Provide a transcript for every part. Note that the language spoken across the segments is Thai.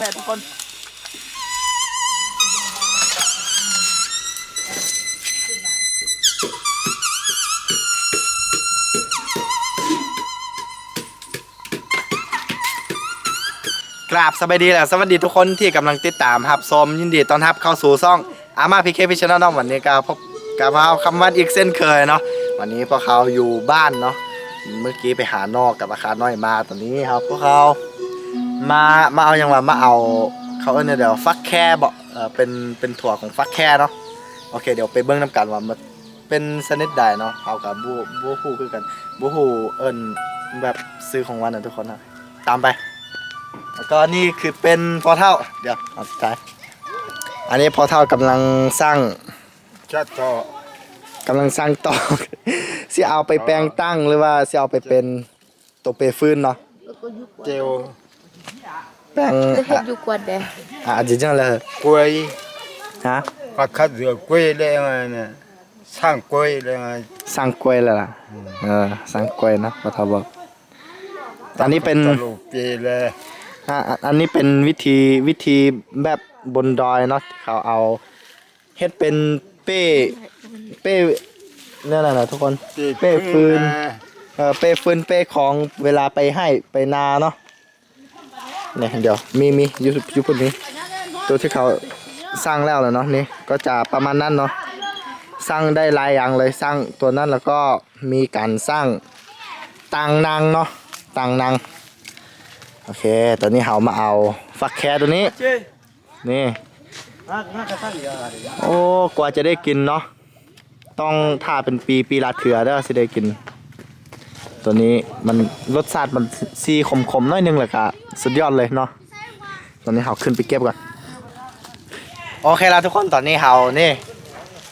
แม่ทุกคนกราบสบายดีแหละสวัสดีทุกคนที่กำลังติดตามครับชมยินดีต้อนรับเข้าสู่ซ่องอามาพีเคพิชแนลวันนี้ก็พบกับเราคำวันอีกเส้นเคยเนาะวันนี้พวกเขาอยู่บ้านเนาะเมื่อกี้ไปหานอกกับอาคารน้อยมาตอนนี้ครับพวกเขา มามาเอาอย่างว่ามาเอาเขาเอิ้นเดี๋ยวฟักแค่บอกเออเป็นเป็นถั่วของฟักแค่เนาะโอเคเดี๋ยวไปเบิ้งน้ำกันว่ามันเป็นสนิทใดเนาะเอากับบูบูฮูคือกันบูฮูเอิญแบบซื้อของวันนะทุกคนนะตามไป แล้วก็นี่คือเป็นพอเท่าเดี๋ยวเอาสุดท้ายอันนี้พอเท่ากำลังสร้างจัดต่อกำลังสร้างต่อสิเอาไปแปลงตั้งหรือว่าสิเอาไปเป็นตัวเปฟื้นเนาะเจล แปลงจะเห็นอยู่กว่าเด้อะจริงๆเลยกล้วยฮะผักขัดเสือกล้วยเลยไงเนี่ยสร้างกล้วยเลยไงสร้างกล้วยแล้วล่ะเออสร้างกล้วยนะพอเท่าบอกอันนี้เป็นตลูกปีเลยอะอะอันนี้เป็นวิธีวิธีแบบบนดอยเนาะที่เขาเอาเฮ็ดเป็นเป้เป้เนี่ยแหละนะทุกคน เป้ฟืนเออเป้ฟืนเป้ของเวลาไปให้ไปนาเนาะ เนี่ยเดี๋ยวมีมีอยู่อยู่คนนี้ตัวที่เขาสร้างแล้วแล้วเนาะนี่ก็จะประมาณนั้นเนาะสร้างได้หลายอย่างเลยสร้างตัวนั้นแล้วก็มีการสร้างตังนางเนาะตังนางโอเคตอนนี้เขามาเอาฟักแคตัวนี้นี่โอ้กว่าจะได้กินเนาะต้องถ้าเป็นปีปีละเถื่อเด้สิได้กิน ตัวนี้มันรสชาติมันซีขมๆน้อยนึงแหละกะ สุดยอดเลยเนาะตอนนี้เขาขึ้นไปเก็บก่อนโอเคแล้วทุกคนตอนนี้เขานี่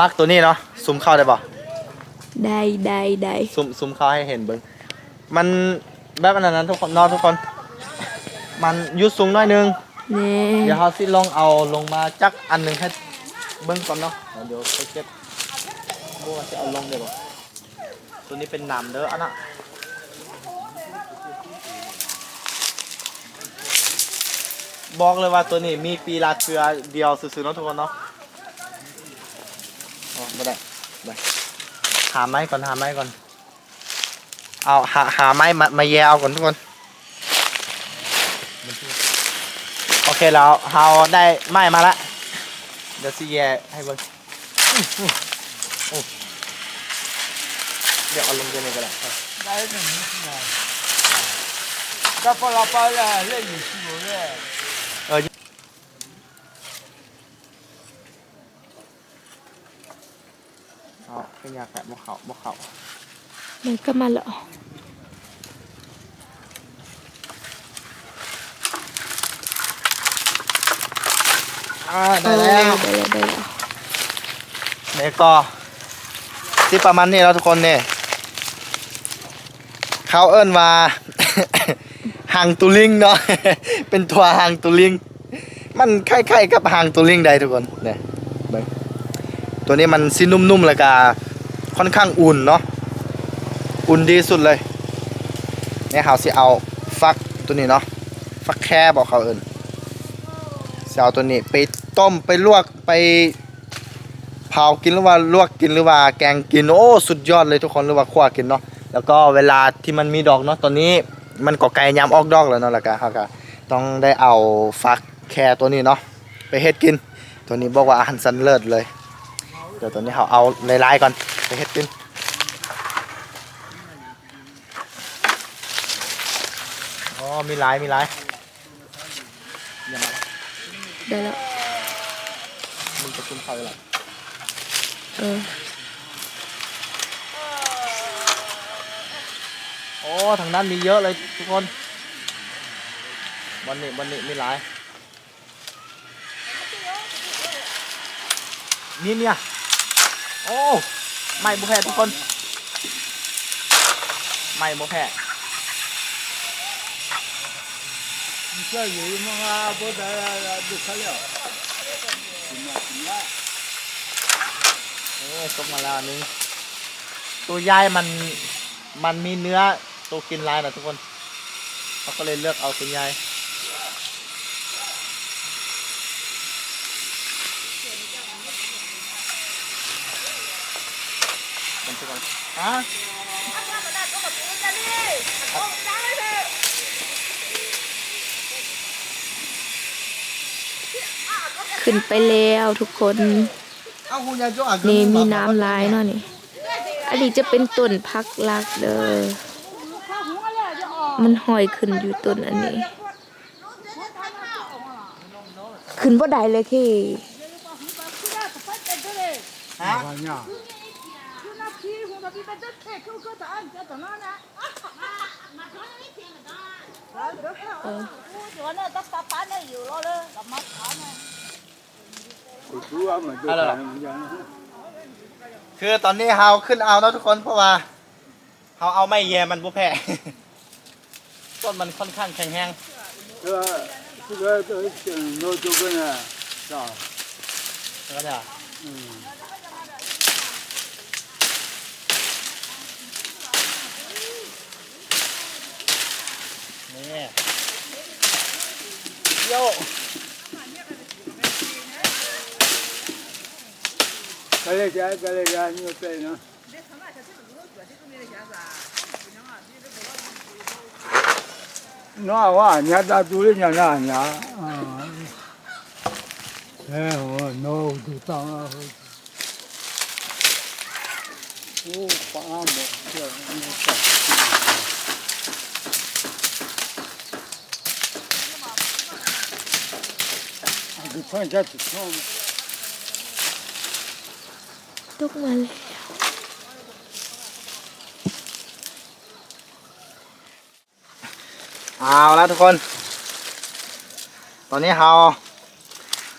มักตัวนี้เนาะซูมเข้าได้ป่ะได้ได้ได้ซูมซูมเข้าให้เห็นเบิ้งมันแบบนั้นนั้นทุกคนเนอนทุกคน มันอยุดสูงหน้อยนึง แน่เดี๋ยวเขาสิลองเอาลงมาจักอันหนึ่งให้เบิ้งก่อนเนาะเดี๋ยวไปเก็บบัวาจะเอาลงได้ป่ะตัวนี้เป็นหนามเด้ออันน่ะ บอกเลยว่าตัวนี้มีปีลาเทือเดียวซื่อๆเนาะทุกคนเนาะอ๋อไม่ได้ไปหาไม้ก่อนหาไม้ก่อน เอาหาหาไม้มามาแยเอาก่อนทุกคน โอเคแล้วเราได้ไม้มาละเดี๋ยวสิแยให้เบิ่งอื้ออื้ออื้อเดี๋ยวเอาลงเดี๋ยวนี้ก็ได้ได้หนึ่งนิดหน่อยก็พอเราไปแล้วเล่นอยู่ที่อยู่เลยเอาเป็นยากแปะบกเขาบกเขามันก็มาแล้วอ่าเอได้อแล้วได้แล้วได้แล้วนี่ก็ที่ประมาณนี้แล้วทุกคนเนี่ยเขาเอิ้นว่า หางตุลิงเนาะ เป็นตัวหางตุลิง มันคล้ายๆกับหางตุลิงใดทุกคนเนี่ยเบิ่งตัวนี้มันสินุ่มๆแล้วก็ ค่อนข้างอุ่นเนาะอุ่นดีสุดเลยเนี่ยเขาสิเอาฟักตัวนี้เนาะฟักแค่บอกเขาเอิ้นสิเอาตัวนี้ไปต้มไปลวกไปเผากินหรือว่าลวกกินหรือว่าแกงกินโอ้สุดยอดเลยทุกคนหรือว่าคั่วกินเนาะแล้วก็เวลาที่มันมีดอกเนาะตอนนี้มันก็ไกลยามออกดอกแล้วเนาะล้วก็เขาก็ต้องได้เอาฟักแครตัวนี้เนาะไปเฮ็ดกิน ตัวนี้บอกว่าอาหารสันเลิศเลยเดี๋ยวตัวนี้เขาเอาหลายๆก่อน เฮ็ดกินอ๋อมีหลายมีหลายอย่ามาได้แล้วมึงจะกินข้าวเลยเออโอ้ทางนั้นมีเยอะเลยทุกคนวันนี้วันนี้มีหลายนี่เนี่ยโอ้ ไม่บุแพ้ทุกคน ไม่บุแพเช่วอยู่มั้งฮะบ่ได้ดูเขาแล้วออตกมาแล้วนี่ตัวย่ายมันมันมีเนื้อตัวกินลายนะทุกคนเขาก็เลยเลือกเอาตัวยาย กคนฮะขึ้นไปแล้วทุกคนเอาคุณยายโจ้อะนี่มีน้ำลายเนาะนี่ อันนี้จะเป็นต้นพักลักเด้อ มันห้อยขึ้นอยู่ต้นอันนี้ ขึ้นบ่ได้เลย ที่ ฮะ 玩呀， 我主要嘛就看人家。 คือตอนนี้เฮาขึ้นเอาแล้วทุกคนเพราะว่าเฮาเอาไม่แย่มันบ่แพ้ ต้นมันค่อนข้างแข็งแรง 这个这个这个老周个呢，是吧？ แล้วก็จะ 嗯， 要，再点，再来点，你就再一。那我，你还得独立，你还拿？哎呦，难度大啊！五八， ดูข้งจะถูกตกมาแล้เอาแล้วทุกคน ตอนนี้เรา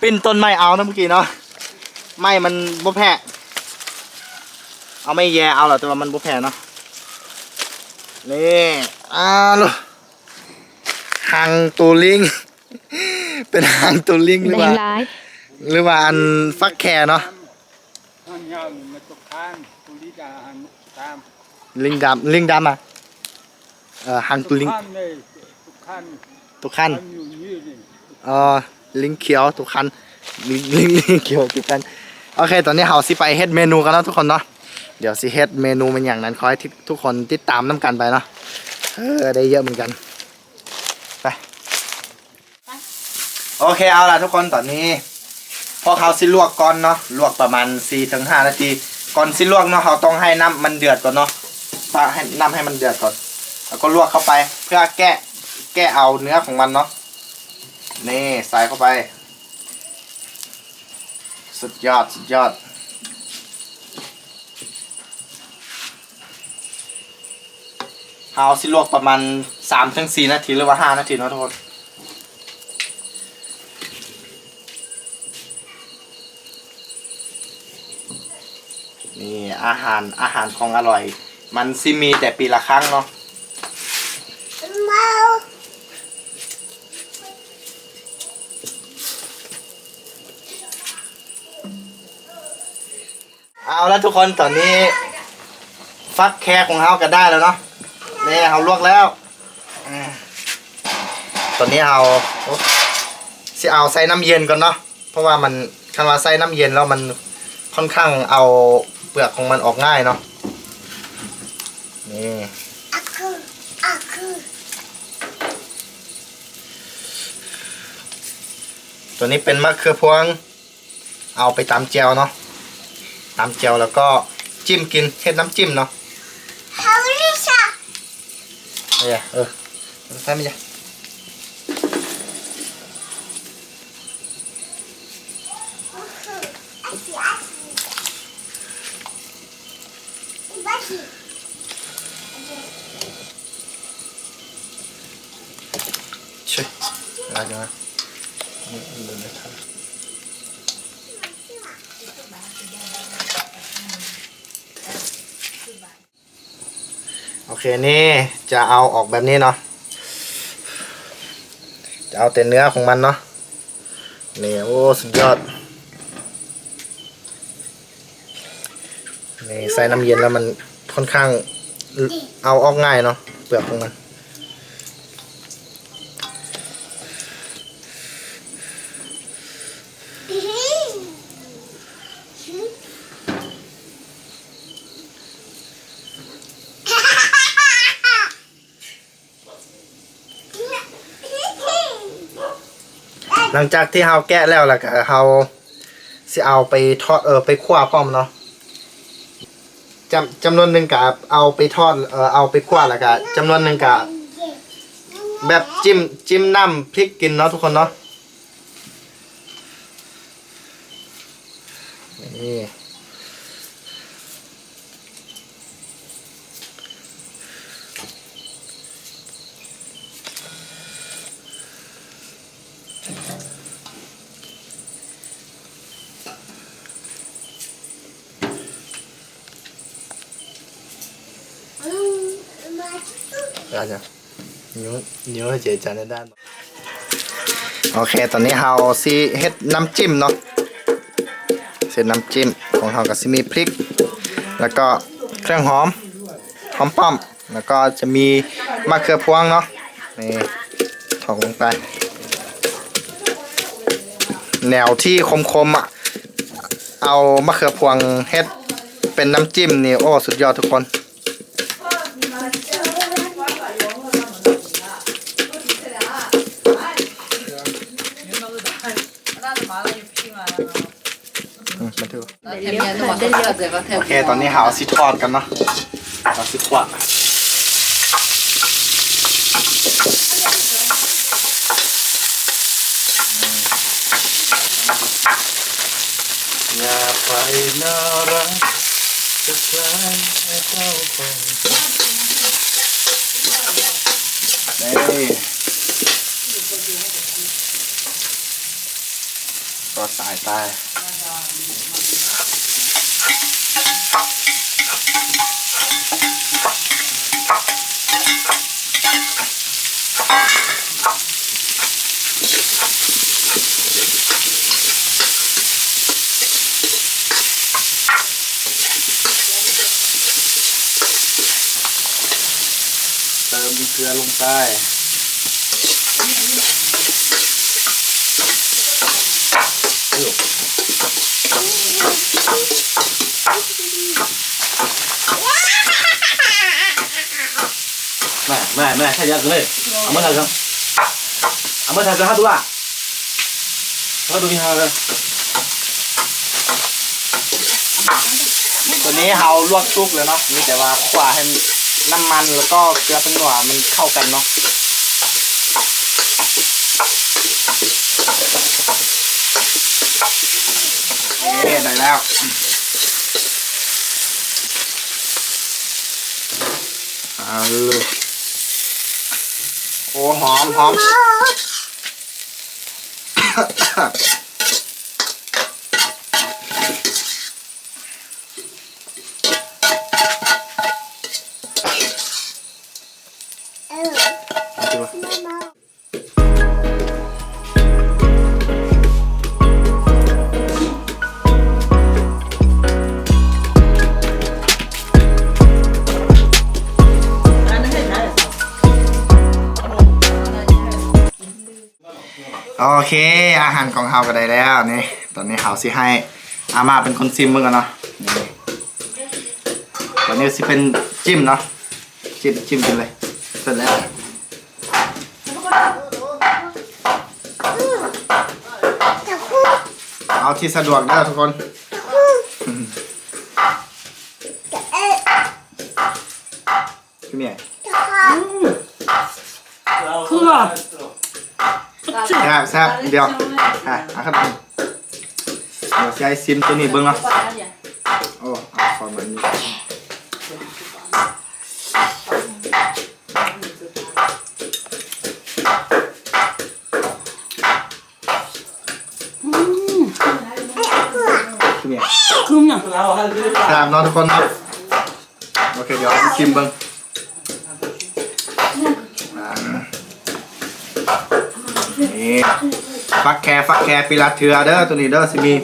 ปิ้นต้นไม้เอานะเมื่อกี้เนาะไม้มันบุแพะเอาไม่แย่เอาหรอแต่ว่ามันบุแพะเนาะนี่อ้าวหังตูลิง เป็นหางตูลิงหรือได้ว่าหลายหรือว่าอันฟักแคร์เนาะท่านยามมาตกทานตุลิกาหันตามลิงดำลิงดำอะเอ่อหางตูลิงทุกขั้นเลยทุกขั้นตุกคันทำอยู่นี่นี่เอ่อลิงเขียวตุกคันลิงลิงลิงเขียวตุกคันโอเค ตอนนี้เฮาสิไปเฮ็ดเมนูกันแล้วทุกคนเนาะเดี๋ยวสิเฮ็ดเมนูเป็นอย่างนั้นขอให้ทุกคนติดตามน้ำกันไปเนาะเออได้เยอะเหมือนกันไป โอเคเอาล่ะทุกคนตอนนี้ พอเขาสิลวกก่อนเนาะลวกประมาณ4ถึง5นาทีก่อนสิลวกเนาะเขาต้องให้น้ำมันเดือดก่อนเนาะปาให้น้ำให้มันเดือดก่อน แล้วก็ลวกเข้าไป เพื่อแกะแกะเอาเนื้อของมันเนาะนี่ใส่เข้าไป สุดยอดสุดยอดเอาสิลวกประมาณ3ถึง4นาทีหรือว่า 5 นาทีเนาะทุกคนนี่ อาหารอาหารของอร่อย มันซิมีแต่ปีละครั้งเนาะเอาแล้วทุกคนตอนนี้ ฟักแครของเราก็ได้แล้วเนาะนี่เราลวกแล้วอตอนนี้เอาสิเอาใส่น้ำเย็นก่อนเนาะเพราะว่ามันคันว่าใส่น้ำเย็นแล้วมันค่อนข้างเอา เปลือกของมันออกง่ายเนาะนี่ตัวนี้เป็นมะเขือพวง เอาไปตำแจวเนาะตำแจวแล้วก็จิ้มกินเฮ็ดน้ำจิ้มเนาะเออเออใช่ไหมจ๊ะช่วยอะไรกันนะนี่เดินเลยครับโอเค นี่จะเอาออกแบบนี้เนาะจะเอาแต่เนื้อของมันเนาะนี่โอ้สุดยอดนี่ใส่น้ำเย็นแล้วมันค่อนข้างเอาออกง่ายเนาะเปลือกของมัน หลังจากที่เฮาแกะแล้วล่ะก็เฮาสิเอาไปทอดเออไปคั่วพร้อมเนาะจำจำนวนหนึ่งกับเอาไปทอดเออเอาไปคั่วแล้วก็จำนวนหนึ่งกับแบบจิ้มจิ้มน้ำพริกกินเนาะทุกคนเนาะนี่ เดี๋ยวจะนิ้วนิ้วให้เจจันได้ด้านโอเค ตอนนี้เฮาซีเฮ็ดน้ำจิ้มเนาะเสร็จน้ำจิ้มของเฮาก็สิมีพริก แล้วก็เครื่องหอม หอมป้อม แล้วก็จะมีมะเขือพวงเนาะ นี่ถอกลงไป แนวที่คมๆอะ เอามะเขือพวงเฮ็ดเป็นน้ำจิ้มนี่โอ้ สุดยอดทุกคน อืมมา โอเคตอนนี้หาซิทอดกันเนาะเอาซิควะอย่าไปน่ารักจะใครให้เจ้าคงนี่ก็สายตาย เติมเกลือลงไป买 买买，太家之类，俺们才生，俺们才生还多啊，他都给他的。 ตัวนี้เฮาลวกซุปเลยเนาะนี่แต่ว่าขวาให้น้ำมันแล้วก็เกลือเป็นหนวมันเข้ากันเนาะนี่ได้แล้ว เอาเลย โอ้หอมหอม โอเค อาหารของเฮาก็ได้แล้วนี่ ตอนนี้เฮาสิให้อาม่าเป็นคนซิมมึงกันเนาะนี่ตอนนี้สิเป็นจิ้มเนาะจิ้มจิ้มกันเลยเสร็จแล้วเอาที่สะดวกได้ทุกคน แซ่บแซ่บเดี๋ยวอะเอาขึ้นมาเดี๋ยวจะให้ซิมตัวนี้เบิ้งเนาะโอ้เอาขอมันนี้คือเนี่ยแซ่บเนาะทุกคนเนาะโอเคเดี๋ยวเอาชิมเบิ้งอ่า นี่ฟักแคร์ฟักแคร์ปีลาเทือเด้อตัวนี้เด้อสิมี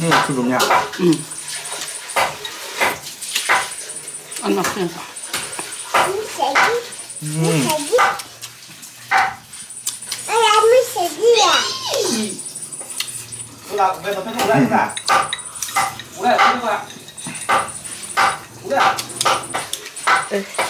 응, 그 뭐냐? 응. 안 났으니까. 음. 누나 왜 옆에 누나 누나 누나 누나 누나 응.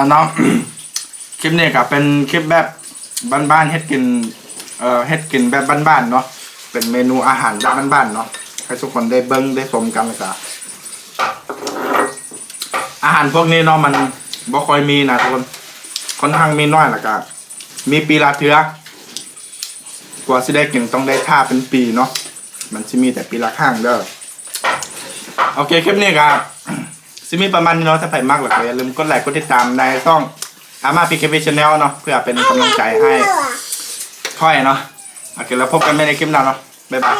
เอาละเนาะคลิปนี้ก็เป็นคลิปแบบบ้านๆเฮ็ดกินเอ่อเฮ็ดกินแบบบ้านๆเนาะเป็นเมนูอาหารแบบบ้านๆเนาะให้ทุกคนได้เบิ่งได้ชมกันแล้วก็อาหารพวกนี้เนาะมันบ่ค่อยมีนะทุกคนค่อนข้างมีน้อยล้วก็มีปีละเทือกว่าสิได้กินต้องได้ท่าเป็นปีเนาะมันสิมีแต่ปีละครั้งเด้อโอเคคลิปนี้ก็ ซิมีประมาณนี้เนาะถ้าใครมากหลักอย่าลืมกดไลค์กดติดตามในช่องอาม่าพีเคพีชแนลเนาะเพื่อเป็นกำลังใจให้ค่อยเนาะโอเคแล้วพบกันใหม่ในคลิปหน้าเนาะบ๊ายบาย